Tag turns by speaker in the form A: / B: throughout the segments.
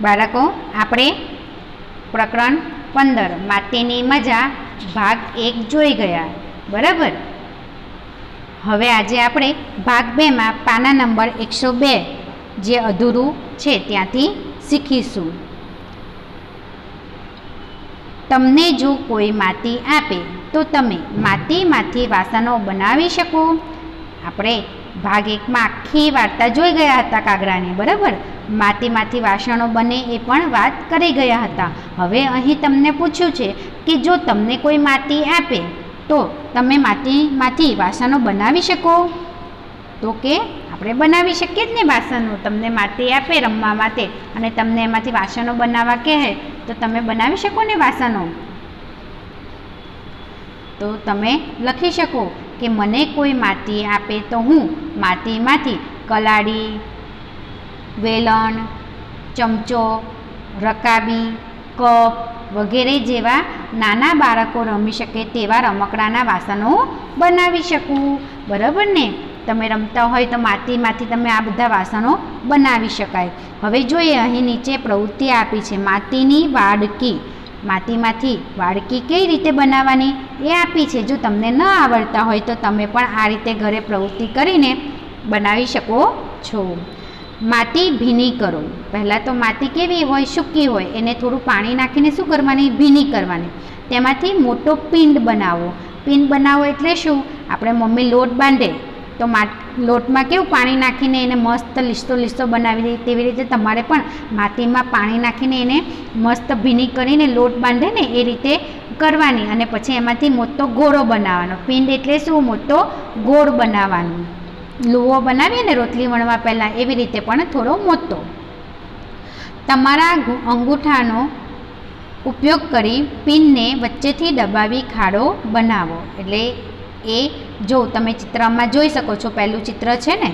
A: બાળકો, આપણે પ્રકરણ પંદર માટેની મજા, ભાગ એક જોઈ ગયા. બરાબર? હવે આજે આપણે ભાગ બેમાં પાના નંબર એકસો બે, જે અધૂરું છે, ત્યાંથી શીખીશું. તમને જો કોઈ માટી આપે, તો તમે માટીમાંથી વાસણો બનાવી શકો. આપણે ભાગ એકમાં આખી વાર્તા જોઈ ગયા હતા કાગડાની, બરાબર? માટીમાંથી વાસણો બને એ પણ વાત કરી ગયા હતા. હવે અહીં તમને પૂછ્યું છે કે જો તમને કોઈ માટી આપે, તો તમે માટીમાંથી વાસણો બનાવી શકો? તો કે આપણે બનાવી શકીએ જ ને વાસણો? તમને માટી આપે રમવા માટે અને તમને એમાંથી વાસણો બનાવવા કહે, તો તમે બનાવી શકો ને વાસણો? તો તમે લખી શકો કે મને કોઈ માટી આપે તો હું માટીમાંથી કલાડી વેલણ, ચમચો, રકાબી, કપ વગેરે જેવા નાના બાળકો રમી શકે તેવા રમકડાના વાસણો બનાવી શકું. બરાબર ને? તમે રમતા હોય તો માટીમાંથી તમે આ બધા વાસણો બનાવી શકાય. હવે જોઈએ અહીં નીચે પ્રવૃત્તિ આપી છે માટીની વાડકી. માટીમાંથી વાડકી કઈ રીતે બનાવવાની? એ આપી છે. જો તમને ન આવડતા હોય તો તમે પણ આ રીતે ઘરે પ્રવૃત્તિ કરીને બનાવી શકો છો. માટી ભીની કરો. પહેલાં તો માટી કેવી હોય, સૂકી હોય, એને થોડું પાણી નાખીને શું કરવાની? ભીની કરવાની. તેમાંથી મોટો પિંડ બનાવો. પિંડ બનાવો એટલે શું? આપણે મમ્મી લોટ બાંધે, તો લોટમાં કેવું પાણી નાખીને એને મસ્ત લીસ્તો લીસ્તો બનાવી દે, તેવી રીતે તમારે પણ માટીમાં પાણી નાખીને એને મસ્ત ભીની કરીને લોટ બાંધે ને એ રીતે કરવાની. અને પછી એમાંથી મોટો ગોળો બનાવવાનો. પિંડ એટલે શું? મોટો ગોળ બનાવવાનો. લુવો બનાવીએ ને રોટલી વણવા પહેલાં એવી રીતે પણ થોડો મોટો તમારા અંગૂઠાનો ઉપયોગ કરી પિનને વચ્ચેથી દબાવી ખાડો બનાવો. એટલે એ જો તમે ચિત્રમાં જોઈ શકો છો, પહેલું ચિત્ર છે ને,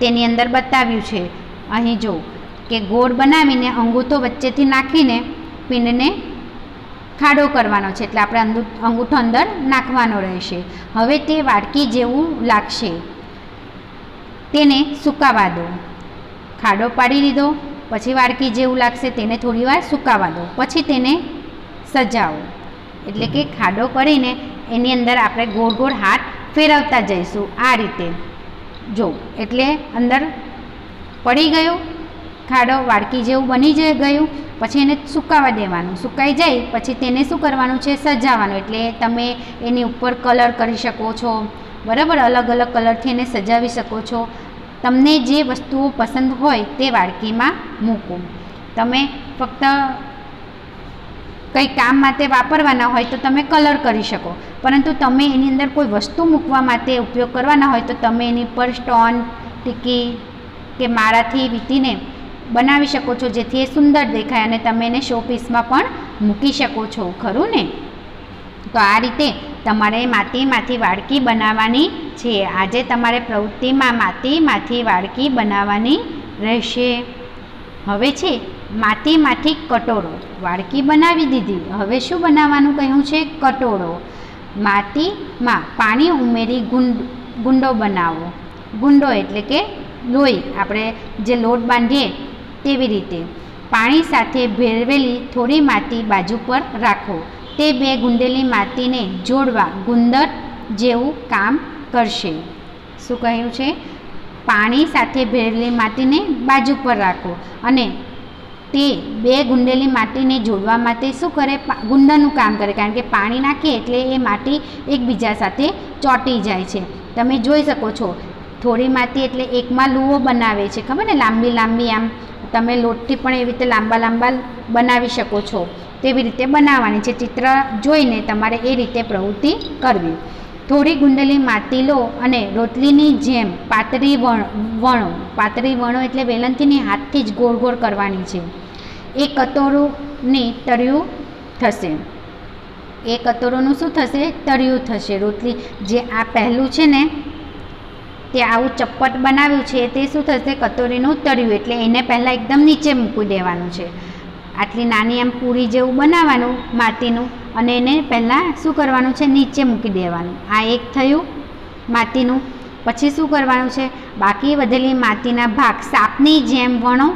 A: તેની અંદર બતાવ્યું છે. અહીં જો કે ગોળ બનાવીને અંગૂઠો વચ્ચેથી નાખીને પિનને ખાડો કરવાનો છે. એટલે આપણે અંગૂઠો અંદર નાખવાનો રહેશે. હવે તે વાડકી જેવું લાગશે. તેને સુકાવા દો. ખાડો પાડી દીધો પછી વાડકી જેવું લાગશે તેને થોડીવાર સુકાવા દો. પછી તેને સજાવો. એટલે કે ખાડો કરીને એની અંદર આપણે ગોળ ગોળ હાથ ફેરવતા જઈશું આ રીતે. જો, એટલે અંદર પડી ગયો, ખાડો વાડકી જેવું બની જ ગયું, પછી એને સુકાવા દેવાનું. સુકાઈ જાય, પછી તેને શું કરવાનું છે? સજાવવાનું એટલે તમે એની ઉપર કલર કરી શકો છો. બરાબર અલગ અલગ કલરથી એને સજાવી શકો છો. તમને જે વસ્તુઓ પસંદ હોય તે વાડકીમાં મૂકો. તમે ફક્ત કંઈ કામ માટે વાપરવાના હોય તો તમે કલર કરી શકો. પરંતુ તમે એની અંદર કોઈ વસ્તુ મૂકવા માટે ઉપયોગ કરવાના હોય તો તમે એની પર સ્ટોન ટીકી કે માળાથી વીંટીને બનાવી શકો છો. જેથી એ સુંદર દેખાય અને તમે એને શો પીસમાં પણ મૂકી શકો છો. ખરું ને? તો આ રીતે તમારે માટીમાંથી વાડકી બનાવવાની છે. આજે તમારે પ્રવૃત્તિમાં માટીમાંથી વાડકી બનાવવાની રહેશે. હવે છે, માટીમાંથી કટોરો. વાડકી બનાવી દીધી. હવે શું બનાવવાનું કહ્યું છે? કટોરો. માટીમાં પાણી ઉમેરી ગુંડ, ગુંડો બનાવો. ગુંડો એટલે કે લોહી. આપણે જે લોટ બાંધીએ તેવી રીતે. પાણી સાથે ભેળવેલી થોડી માટી બાજુ પર રાખો. તે બે ગુંડેલી માટીને જોડવા ગુંદર જેવું કામ કરશે. શું કહ્યું છે? પાણી સાથે ભેળવેલી માટીને બાજુ પર રાખો અને તે બે ગુંડેલી માટીને જોડવા માટે શું કરે? ગુંદરનું કામ કરે. કારણ કે પાણી નાખીએ એટલે એ માટી એકબીજા સાથે ચોંટી જાય છે. તમે જોઈ શકો છો, થોડી માટી એટલે એકમાં લૂવો બનાવે છે. ખબર ને? લાંબી લાંબી આમ તમે લોટથી પણ એવી રીતે લાંબા લાંબા બનાવી શકો છો. તેવી રીતે બનાવવાની છે. ચિત્ર જોઈને તમારે એ રીતે પ્રવૃત્તિ કરવી. થોડી ગુંડલી માટી લો અને રોટલીની જેમ પાતળી વણ, વણો. પાતળી વણો એટલે વેલણથીની હાથથી જ ગોળ ગોળ કરવાની છે. એ કતોરુંની તળિયું થશે. એ કતોરોનું શું થશે? તળિયું થશે. રોટલી જે આ પહેલું છે ને, તે આવું ચપ્પટ બનાવ્યું છે, તે શું થશે? કતોરીનું તળિયું. એટલે એને પહેલાં એકદમ નીચે મૂકી દેવાનું છે. આટલી નાની આમ પૂરી જેવું બનાવવાનું, માટીનું, અને એને પહેલાં શું કરવાનું છે, નીચે મૂકી દેવાનું. આ એક થયું માટીનું. પછી શું કરવાનું છે, બાકી વધેલી માટીના ભાગ સાપની જેમ વણો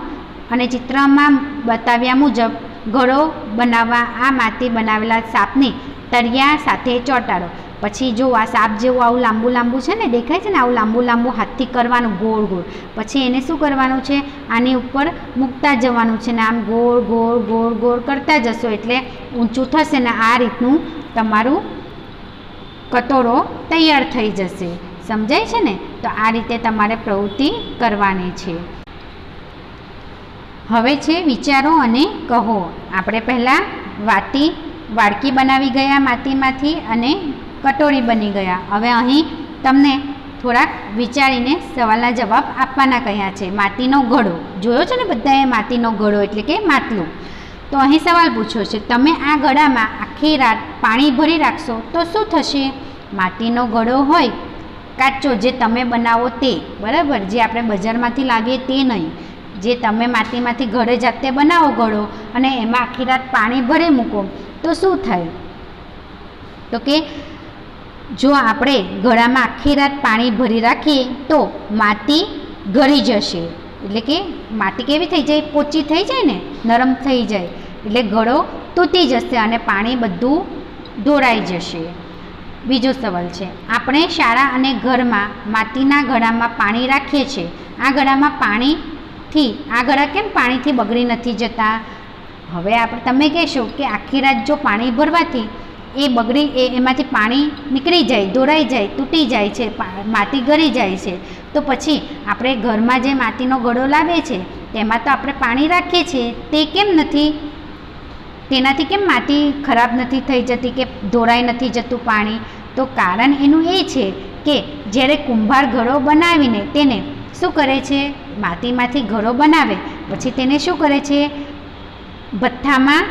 A: અને ચિત્રમાં બતાવ્યા મુજબ ઘડો બનાવવા આ માટી બનાવેલા સાપને તળિયા સાથે ચોંટાડો. પછી જો આ સાપ જેવું આવું લાંબુ લાંબુ છે ને, દેખાય છે ને આવું લાંબુ લાંબુ હાથથી કરવાનું ગોળ ગોળ. પછી એને શું કરવાનું છે? આની ઉપર મૂકતા જવાનું છે ને આમ ગોળ ગોળ ગોળ ગોળ કરતા જશો એટલે ઊંચું થશે ને આ રીતનું તમારું કટોરો તૈયાર થઈ જશે. સમજાય છે ને? તો આ રીતે તમારે પ્રવૃત્તિ કરવાની છે. હવે છે વિચારો અને કહો. આપણે પહેલાં વાટી વાડકી બનાવી ગયા માટીમાંથી અને કટોરી બની ગયા. હવે અહીં તમને થોડાક વિચારીને સવાલના જવાબ આપવાના કહ્યા છે. માટીનો ઘડો જોયો છે ને બધાએ માટીનો ઘડો એટલે કે માટલું? તો અહીં સવાલ પૂછ્યો છે, તમે આ ઘડામાં આખી રાત પાણી ભરી રાખશો તો શું થશે? માટીનો ઘડો હોય કાચો જે તમે બનાવો તે. બરાબર, જે આપણે બજારમાંથી લાવીએ તે નહીં. જે તમે માટીમાંથી ઘરે જાતે બનાવો ઘડો અને એમાં આખી રાત પાણી ભરી મૂકો તો શું થાય? તો કે જો આપણે ઘડામાં આખી રાત પાણી ભરી રાખીએ તો માટી ગળી જશે. એટલે કે માટી કેવી થઈ જાય? પોચી થઈ જાય ને? નરમ થઈ જાય. એટલે ઘડો તૂટી જશે અને પાણી બધું ઢોળાઈ જશે. બીજો સવાલ છે, આપણે શાળા અને ઘરમાં માટીના ઘડામાં પાણી રાખીએ છીએ. આ ઘડામાં પાણીથી, આ ઘડા કેમ પાણીથી બગડી નથી જતા? હવે આપણે તમે કહેશો કે આખી રાત જો પાણી ભરવાથી એ બગડી, એ એમાંથી પાણી નીકળી જાય દોરાઈ જાય, તૂટી જાય છે માટી ગળી જાય છે. તો પછી આપણે ઘરમાં જે માટીનો ગળો લાવે છે, તેમાં તો આપણે પાણી રાખીએ છીએ. તે કેમ નથી? તેનાથી કેમ માટી ખરાબ નથી થઈ જતી કે ધોરાઈ નથી જતું પાણી? તો કારણ એનું એ છે કે જ્યારે કુંભાર ઘડો બનાવીને તેને શું કરે છે? માટીમાંથી ઘડો બનાવે. પછી તેને શું કરે છે? ભથ્થામાં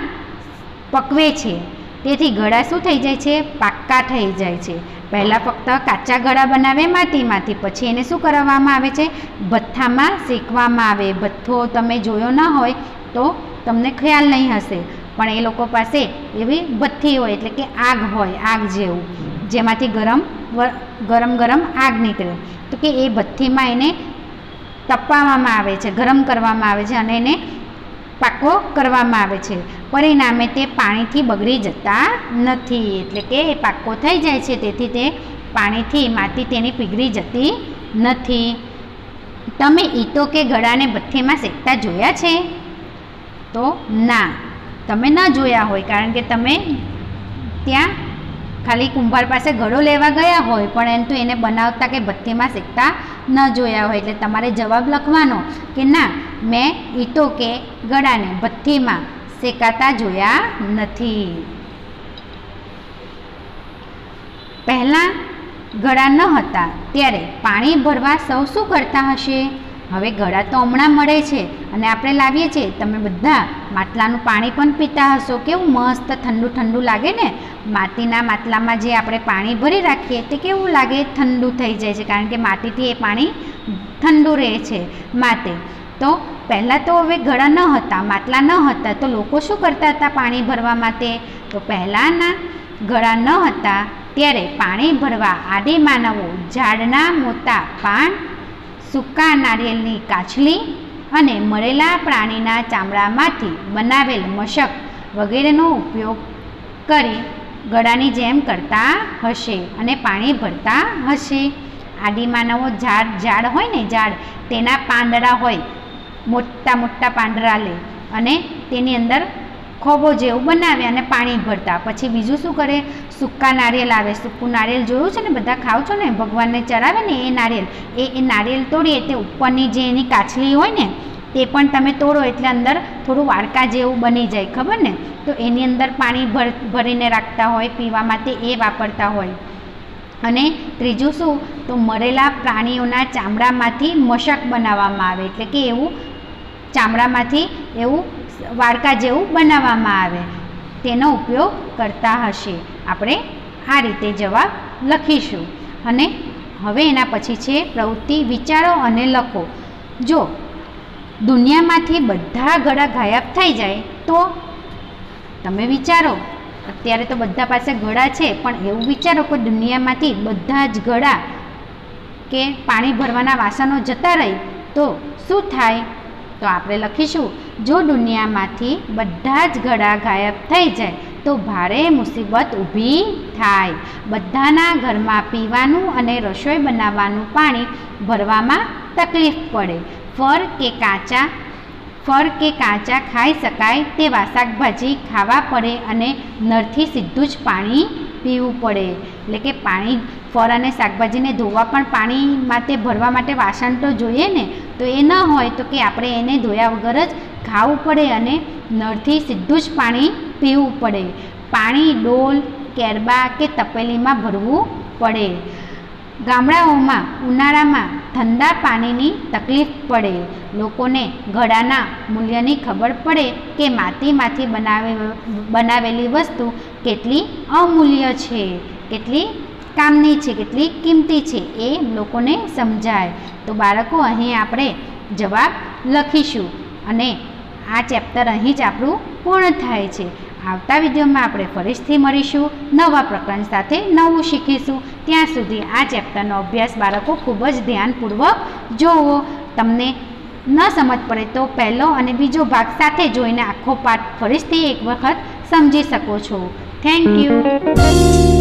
A: પકવે છે. તેથી ગળા શું થઈ જાય છે? પાક્કા થઈ જાય છે. પહેલાં ફક્ત કાચા ગળા બનાવે, માટીમાંથી. પછી એને શું કરવામાં આવે છે? ભથ્થામાં શેકવામાં આવે. ભથ્થો તમે જોયો ન હોય તો તમને ખ્યાલ નહીં હશે. પણ એ લોકો પાસે એવી ભથ્થી હોય, એટલે કે આગ હોય, આગ જેવું. જેમાંથી ગરમ ગરમ ગરમ આગ નીકળે. તો કે એ ભથ્થીમાં એને તપાવવામાં આવે છે, ગરમ કરવામાં આવે છે અને એને પાકો કરવામાં આવે છે. પરિણામે તે પાણીથી બગડી જતા નથી. એટલે કે એ પાકો થઈ જાય છે. તેથી તે પાણીથી માટી તેની પીગળી જતી નથી. તમે ઈંટો કે ગળાને ભઠ્ઠીમાં શેકતા જોયા છે? તો ના, તમે ન જોયા હોય. કારણ કે તમે ત્યાં ખાલી કુંભાર પાસે ઘડો લેવા ગયા હોય. પરંતુ એને બનાવતા કે ભઠ્ઠીમાં શેકતા ન જોયા હોય. એટલે તમારે જવાબ લખવાનો કે ના, મેં ઈંટો કે ગળાને ભઠ્ઠીમાં શેકાતા જોયા નથી. પહેલાં ગળા ન હતા, ત્યારે પાણી ભરવા સૌ શું કરતા હશે? હવે ગળા તો હમણાં મળે છે અને આપણે લાવીએ છીએ. તમે બધા માટલાનું પાણી પણ પીતા હશો. કેવું મસ્ત ઠંડુ ઠંડુ લાગે ને? માટીના માટલામાં જે આપણે પાણી ભરી રાખીએ તે કેવું લાગે? ઠંડુ થઈ જાય છે, કારણ કે માટીથી એ પાણી ઠંડુ રહે છે. માટે તો પહેલાં તો હવે ઘડા ન હતા, માટલા ન હતા, તો લોકો શું કરતા હતા પાણી ભરવા માટે? તો પહેલાંના ઘડા ન હતા, ત્યારે પાણી ભરવા આદિ માનવો ઝાડના મોટા પાન, સૂકા નારિયેળની કાછલી અને મળેલા પ્રાણીના ચામડામાંથી બનાવેલ મશક વગેરેનો ઉપયોગ કરી ગળાની જેમ કરતા હશે અને પાણી ભરતા હશે. આદિમાનવો ઝાડ ઝાડ હોય ને ઝાડ, તેના પાંદડા હોય મોટા મોટા પાંદડા લે અને તેની અંદર ખોબો જેવું બનાવે અને પાણી ભરતા. પછી બીજું શું કરે? સૂકા નારિયેલ આવે. સૂકું નારિયેળ જોયું છે ને? બધા ખાવ છો ને? ભગવાનને ચડાવે ને એ નારિયેળ એ એ નારિયેળ તોડીએ તે ઉપરની જે એની કાછલી હોય ને, તે પણ તમે તોડો એટલે અંદર થોડું વાડકા જેવું બની જાય. ખબર ને? તો એની અંદર પાણી ભર, ભરીને રાખતા હોય પીવા માટે એ વાપરતા હોય. અને ત્રીજું શું? તો મરેલા પ્રાણીઓના ચામડામાંથી મશક બનાવવામાં આવે. એટલે કે એવું ચામડામાંથી એવું વાડકા જેવું બનાવવામાં આવે. તેનો ઉપયોગ કરતા હશે. આપણે આ રીતે જવાબ લખીશું. અને હવે એના પછી છે પ્રવૃત્તિ વિચારો અને લખો. જો દુનિયામાંથી બધા ગળા ગાયબ થઈ જાય, તો તમે વિચારો. અત્યારે તો બધા પાસે ઘડા છે, પણ એવું વિચારો કે દુનિયામાંથી બધા જ ઘડા કે પાણી ભરવાના વાસણો જતા રહે, તો શું થાય? તો આપણે લખીશું, જો દુનિયામાંથી બધા જ ઘડા ગાયબ થઈ જાય, તો ભારે મુસીબત ઊભી થાય. બધાના ઘરમાં પીવાનું અને રસોઈ બનાવવાનું પાણી ભરવામાં તકલીફ પડે. ફળ કે કાચા, ફળ કે કાચા ખાઈ શકાય તેવા શાકભાજી ખાવા પડે અને નળથી સીધું જ પાણી પીવું પડે. એટલે કે પાણી, ફળ અને શાકભાજીને ધોવા પણ પાણી માટે, ભરવા માટે વાસણ તો જોઈએ ને? તો એ ન હોય તો કે આપણે એને ધોયા વગર જ ખાવું પડે અને નળથી સીધું જ પાણી પીવું પડે. પાણી, ડોલ, કેરબા કે તપેલીમાં ભરવું પડે. ગામડાઓમાં, ઉનાળામાં ઠંડા પાણીની તકલીફ પડે. લોકોને ઘડાના મૂલ્યની ખબર પડે કે માટીમાંથી બનાવે, બનાવેલી વસ્તુ કેટલી અમૂલ્ય છે, કેટલી કામની છે, કેટલી કિંમતી છે એ લોકોને સમજાય. તો બાળકો, અહીં આપણે જવાબ લખીશું અને આ ચેપ્ટર અહીં જ આપણું પૂર્ણ થાય છે. આવતા વિડીયોમાં આપણે ફરીથી મળીશું, નવા પ્રકરણ સાથે નવું શીખીશું. ત્યાં સુધી આ ચેપ્ટરનો અભ્યાસ બાળકો ખૂબ જ ધ્યાનપૂર્વક જોવો. તમને ન સમજ પડે તો પહેલો અને બીજો ભાગ સાથે જોઈને આખો પાઠ ફરીથી એક વખત સમજી શકો છો. Thank you